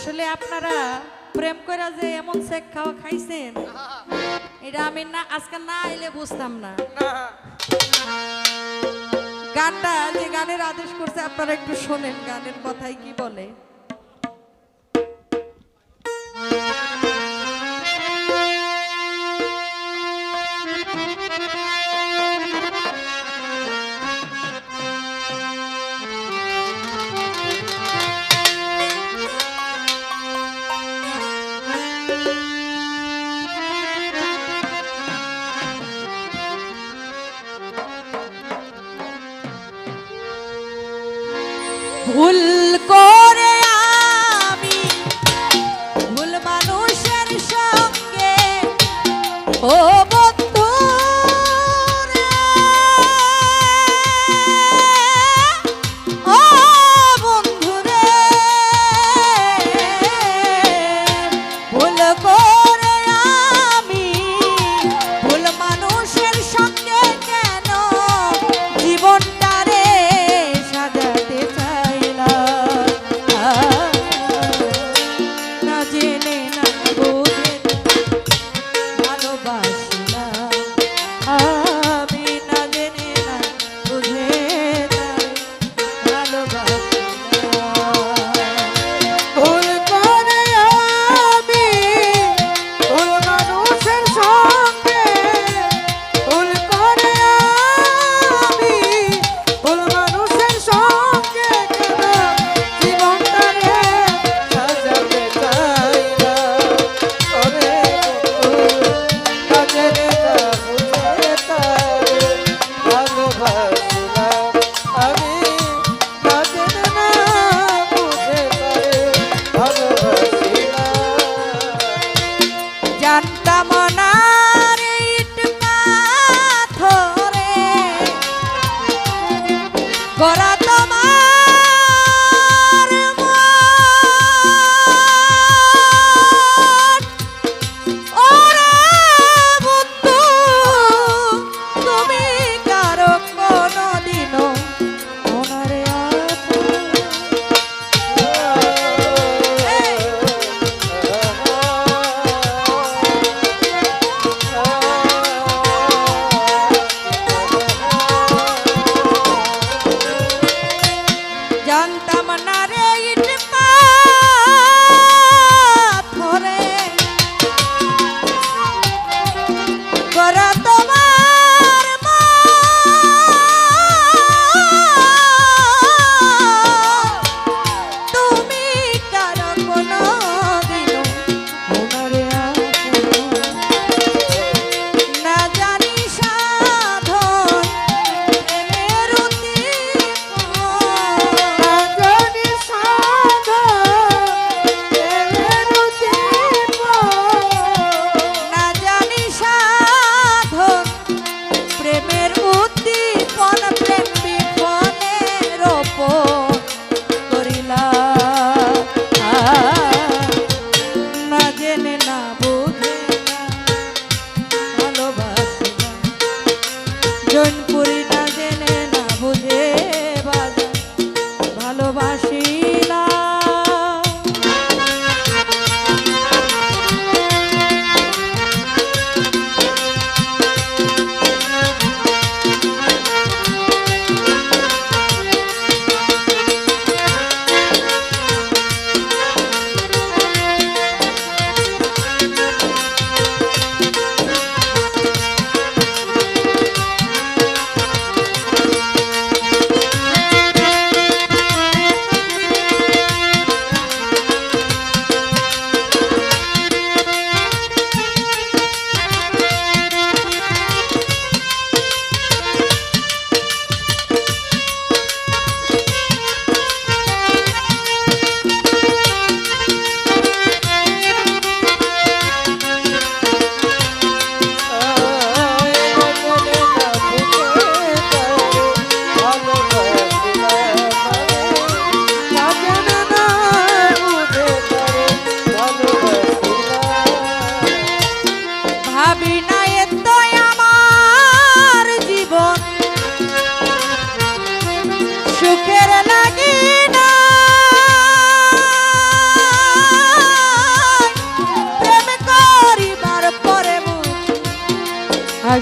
আসলে আপনারা প্রেম করে যে এমন সেক খাওয়া খাইছেন, এটা আমি না, আজকে না এলে বুঝতাম না। গানটা যে গানের আদেশ করছে, আপনারা একটু শোনেন গানের কথাই কি বলে। ভুল করে কামনা রে trơn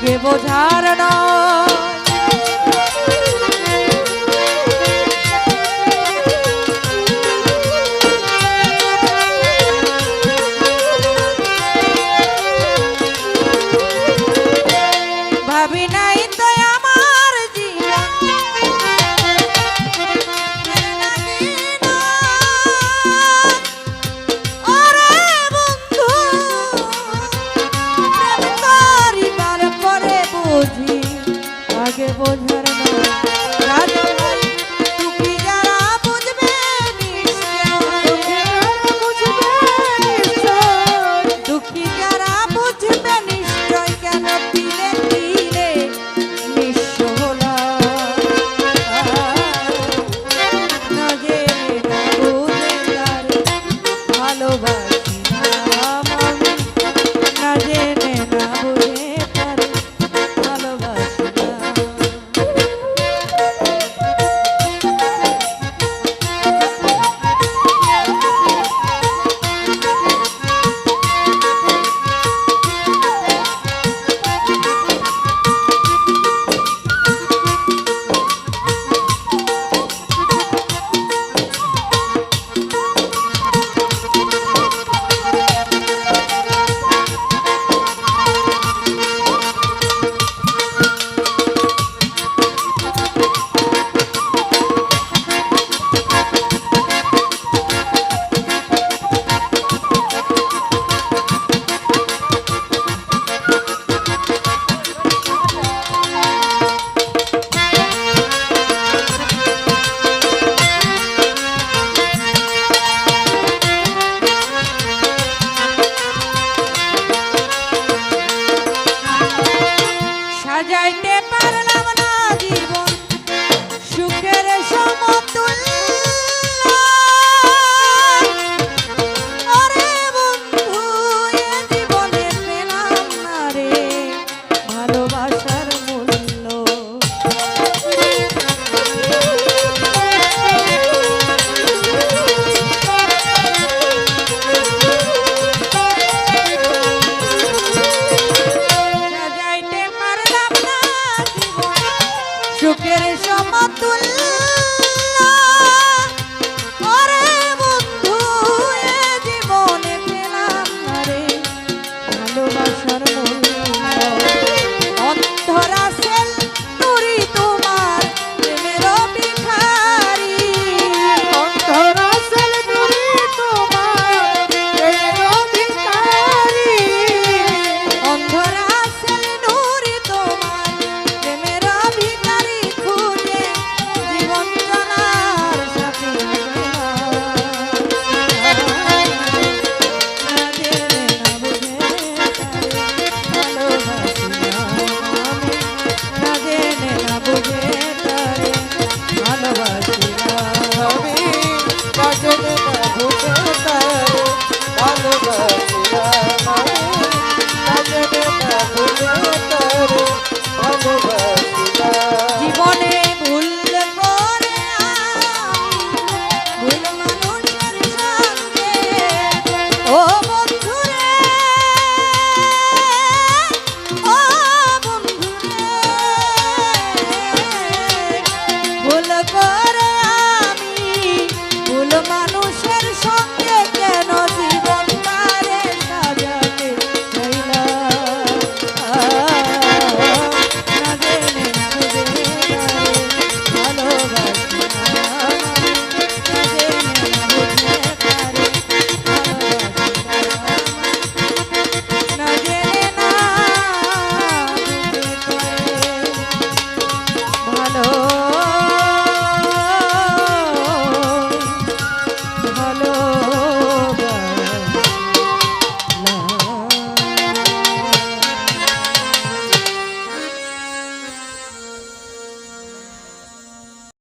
কে বোঝার নয়